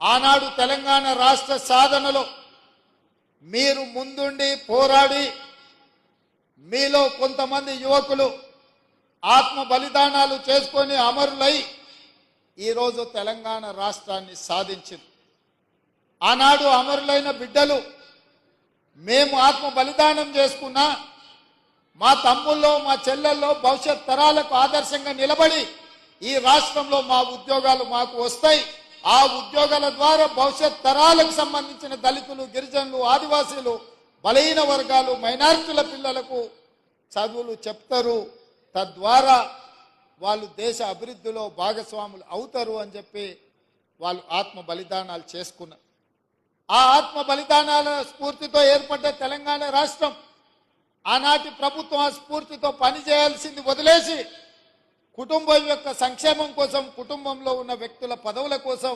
ఆనాడు తెలంగాణ రాష్ట్ర సాధనలో మీరు ముందుండి పోరాడి మీలో కొంతమంది యువకులు ఆత్మ బలిదానాలు చేసుకొని అమరులై ఈరోజు తెలంగాణ రాష్ట్రాన్ని సాధించింది. ఆనాడు అమరులైన బిడ్డలు మేము ఆత్మ బలిదానం చేసుకున్నా మా తమ్ముల్లో మా చెల్లెల్లో భవిష్యత్ తరాలకు ఆదర్శంగా నిలబడి ఈ రాష్ట్రంలో మా ఉద్యోగాలు మాకు వస్తాయి. ఆ ఉద్యోగాల ద్వారా భవిష్యత్ తరాలకు సంబంధించిన దళితులు గిరిజనులు ఆదివాసీలు బలహీన వర్గాలు మైనారిటీల పిల్లలకు చదువులు చెప్తారు. తద్వారా వాళ్ళు దేశ అభివృద్ధిలో భాగస్వాములు అవుతారు అని చెప్పి వాళ్ళు ఆత్మ బలిదానాలు చేసుకున్నారు. ఆ ఆత్మ బలిదానాల స్ఫూర్తితో ఏర్పడ్డ తెలంగాణ రాష్ట్రం ఆనాటి ప్రభుత్వం ఆ స్ఫూర్తితో పనిచేయాల్సింది వదిలేసి కుటుంబం యొక్క సంక్షేమం కోసం కుటుంబంలో ఉన్న వ్యక్తుల పదవుల కోసం